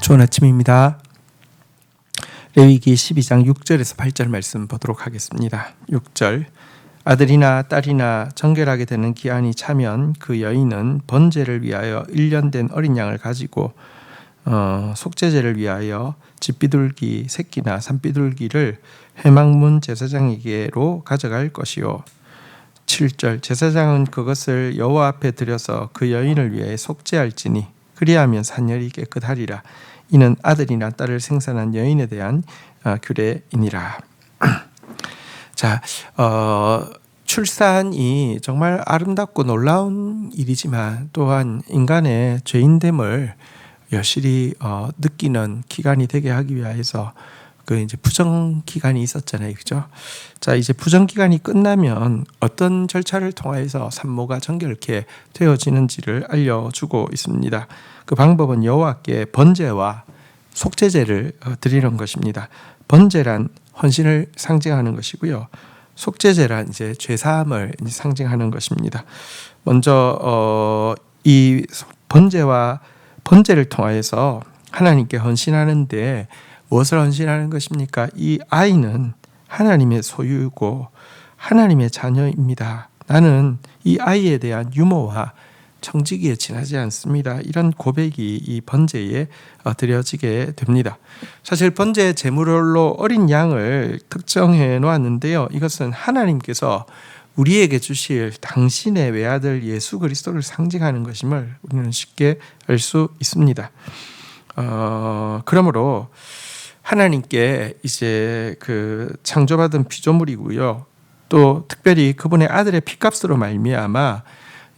좋은 아침입니다. 레위기 12장 6절에서 8절 말씀 보도록 하겠습니다. 6절 아들이나 딸이나 정결하게 되는 기한이 차면 그 여인은 번제를 위하여 1년 된 어린 양을 가지고 어, 속죄제를 위하여 집비둘기 새끼나 산비둘기를 해망문 제사장에게로 가져갈 것이요 7절 제사장은 그것을 여호와 앞에 들여서 그 여인을 위해 속죄할지니 그리하면 산열이 깨끗하리라 이는 아들이나 딸을 생산한 여인에 대한 어, 규례이니라. 자, 어, 출산이 정말 아름답고 놀라운 일이지만 또한 인간의 죄인됨을 여실히 어, 느끼는 기간이 되게 하기 위해서 그 이제 부정 기간이 있었잖아요, 그죠? 자, 이제 부정 기간이 끝나면 어떤 절차를 통해서 산모가 정결케 되어지는지를 알려 주고 있습니다. 그 방법은 여호와께 번제와 속죄제를 어, 드리는 것입니다. 번제란 헌신을 상징하는 것이고요. 속죄제란 이제 죄 사함을 상징하는 것입니다. 먼저 어, 이 번제와 번제를 통하여서 하나님께 헌신하는데 무엇을 헌신하는 것입니까? 이 아이는 하나님의 소유고 하나님의 자녀입니다. 나는 이 아이에 대한 유모와 청지기에 지나지 않습니다. 이런 고백이 이 번제에 어, 드려지게 됩니다. 사실 번제 제물로 어린 양을 특정해 놓았는데요. 이것은 하나님께서 우리에게 주실 당신의 외아들 예수 그리스도를 상징하는 것임을 우리는 쉽게 알 수 있습니다. 어, 그러므로 하나님께 이제 그 창조받은 피조물이고요. 또 특별히 그분의 아들의 피값으로 말미암아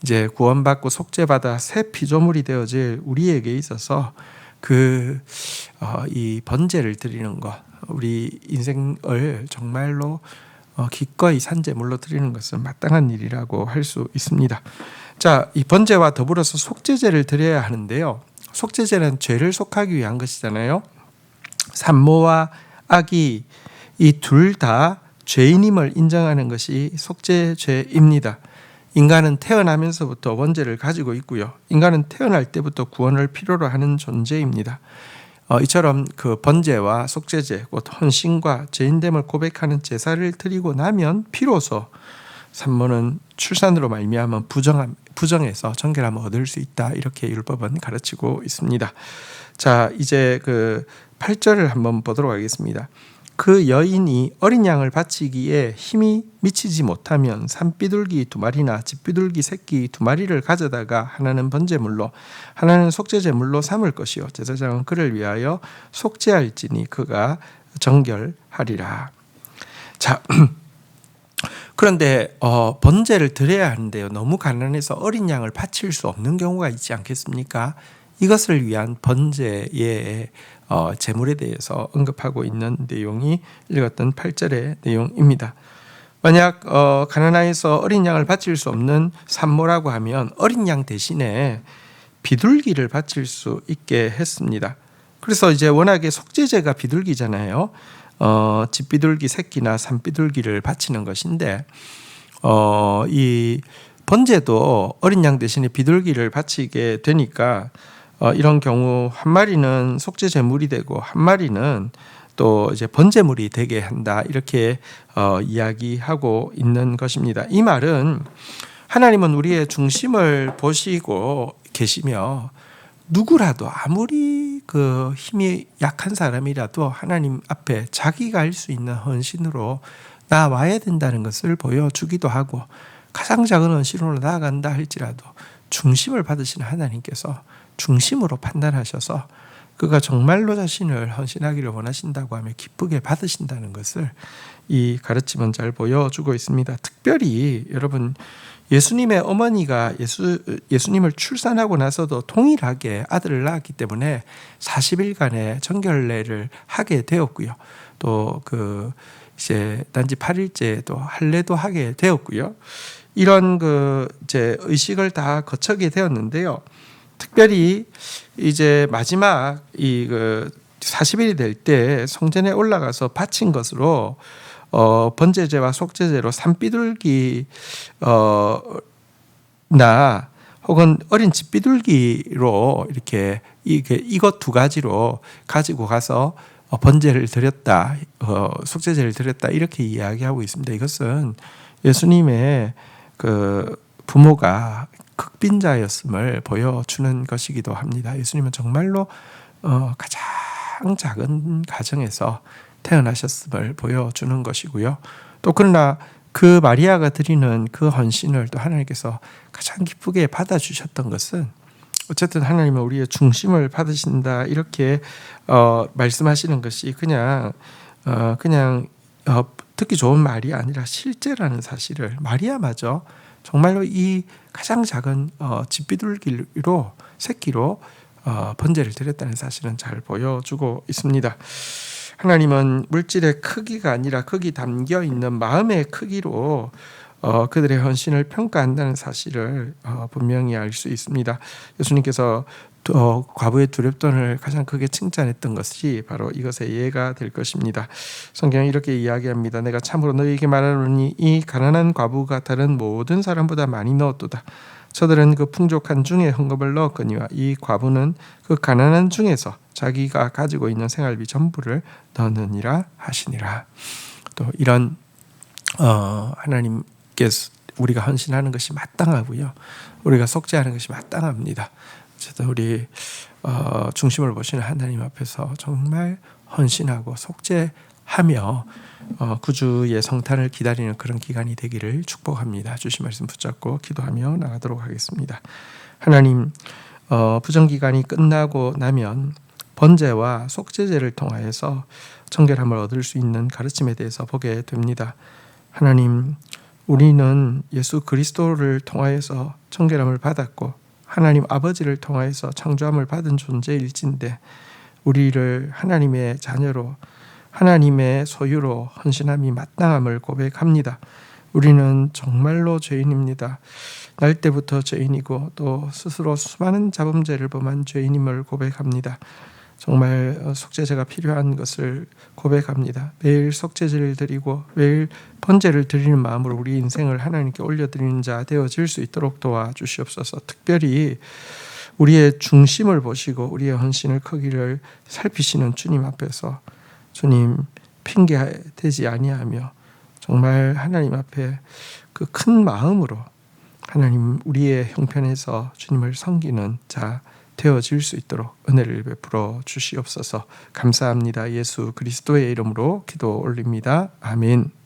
이제 구원받고 속죄받아 새 피조물이 되어질 우리에게 있어서 그이 어, 번제를 드리는 것, 우리 인생을 정말로 어, 기꺼이 산제물로 드리는 것은 마땅한 일이라고 할 수 있습니다. 자, 이 번제와 더불어서 속죄제를 드려야 하는데요. 속죄제는 죄를 속하기 위한 것이잖아요. 산모와 아기 이 둘 다 죄인임을 인정하는 것이 속죄죄입니다. 인간은 태어나면서부터 원죄를 가지고 있고요. 인간은 태어날 때부터 구원을 필요로 하는 존재입니다. 어, 이처럼 그 번제와 속죄제, 곧 헌신과 죄인됨을 고백하는 제사를 드리고 나면 비로소 산모는 출산으로 말미암아 부정 부정해서 정결함을 얻을 수 있다 이렇게 율법은 가르치고 있습니다. 자 이제 그 8절을 한번 보도록 하겠습니다. 그 여인이 어린 양을 바치기에 힘이 미치지 못하면 산비둘기 두 마리나 집비둘기 새끼 두 마리를 가져다가 하나는 번제물로 하나는 속죄제물로 삼을 것이요 제사장은 그를 위하여 속죄할지니 그가 정결하리라. 자 그런데 어, 번제를 드려야 하는데요. 너무 가난해서 어린 양을 바칠 수 없는 경우가 있지 않겠습니까? 이것을 위한 번제의 어, 재물에 대해서 언급하고 있는 내용이 읽었던 8절의 내용입니다. 만약 어, 가난하에서 어린 양을 바칠 수 없는 산모라고 하면 어린 양 대신에 비둘기를 바칠 수 있게 했습니다. 그래서 이제 워낙에 속죄제가 비둘기잖아요. 어, 집비둘기 새끼나 산비둘기를 바치는 것인데 어, 이 번제도 어린 양 대신에 비둘기를 바치게 되니까 어, 이런 경우 한 마리는 속죄 제물이 되고 한 마리는 또 이제 번제물이 되게 한다 이렇게 어, 이야기하고 있는 것입니다. 이 말은 하나님은 우리의 중심을 보시고 계시며 누구라도 아무리 그 힘이 약한 사람이라도 하나님 앞에 자기가 할 수 있는 헌신으로 나와야 된다는 것을 보여주기도 하고 가장 작은 헌신으로 나아간다 할지라도 중심을 받으시는 하나님께서 중심으로 판단하셔서 그가 정말로 자신을 헌신하기를 원하신다고 하며 기쁘게 받으신다는 것을 이 가르침은 잘 보여주고 있습니다. 특별히 여러분 예수님의 어머니가 예수 예수님을 출산하고 나서도 동일하게 아들을 낳았기 때문에 40일간의 정결례를 하게 되었고요. 또 그 이제 단지 8일째도 할례도 하게 되었고요. 이런 그 이제 의식을 다 거쳐게 되었는데요. 특별히 이제 마지막 이그 40일이 될 때 성전에 올라가서 바친 것으로 어 번제제와 속제제로 산비둘기 어나 혹은 어린 집비둘기로 이렇게 이게 이것 두 가지로 가지고 가서 어, 번제를 드렸다, 어, 속죄제를 드렸다 이렇게 이야기하고 있습니다. 이것은 예수님의 그 부모가 극빈자였음을 보여주는 것이기도 합니다. 예수님은 정말로 어, 가장 작은 가정에서 태어나셨음을 보여주는 것이고요. 또 그러나 그 마리아가 드리는 그 헌신을 또 하나님께서 가장 기쁘게 받아주셨던 것은 어쨌든 하나님은 우리의 중심을 받으신다 이렇게 어, 말씀하시는 것이 그냥 어, 그냥 어, 듣기 좋은 말이 아니라 실제라는 사실을 마리아마저 정말로 이 가장 작은 어, 집비둘기로 새끼로 어, 번제를 드렸다는 사실은 잘 보여주고 있습니다. 하나님은 물질의 크기가 아니라 거기 담겨 있는 마음의 크기로 어, 그들의 헌신을 평가한다는 사실을 어, 분명히 알 수 있습니다. 예수님께서 어, 과부의 두렵돈을 가장 크게 칭찬했던 것이 바로 이것의 예가 될 것입니다. 성경은 이렇게 이야기합니다. 내가 참으로 너희에게 말하노니 이 가난한 과부가 다른 모든 사람보다 많이 넣었도다. 저들은 그 풍족한 중에 헌금을 넣었거니와 이 과부는 그 가난한 중에서 자기가 가지고 있는 생활비 전부를 넣느니라 하시니라. 또 이런 어, 하나님께서 우리가 헌신하는 것이 마땅하고요. 우리가 속죄하는 것이 마땅합니다. 어쨌든 우리 어, 중심을 보시는 하나님 앞에서 정말 헌신하고 속죄하며 어, 구주의 성탄을 기다리는 그런 기간이 되기를 축복합니다. 주신 말씀 붙잡고 기도하며 나가도록 하겠습니다. 하나님 어, 부정 기간이 끝나고 나면 번제와 속죄제를 통하여서 청결함을 얻을 수 있는 가르침에 대해서 보게 됩니다. 하나님, 우리는 예수 그리스도를 통하여서 청결함을 받았고 하나님 아버지를 통하여서 창조함을 받은 존재일진데 우리를 하나님의 자녀로 하나님의 소유로 헌신함이 마땅함을 고백합니다. 우리는 정말로 죄인입니다. 날 때부터 죄인이고 또 스스로 수많은 자범죄를 범한 죄인임을 고백합니다. 정말 속죄제가 필요한 것을 고백합니다. 매일 속죄제를 드리고 매일 번제를 드리는 마음으로 우리 인생을 하나님께 올려드리는 자 되어질 수 있도록 도와주시옵소서. 특별히 우리의 중심을 보시고 우리의 헌신을 크기를 살피시는 주님 앞에서 주님 핑계 되지 아니하며 정말 하나님 앞에 그 큰 마음으로 하나님 우리의 형편에서 주님을 섬기는 자 되어질 수 있도록 은혜를 베풀어 주시옵소서 감사합니다. 예수 그리스도의 이름으로 기도 올립니다. 아멘.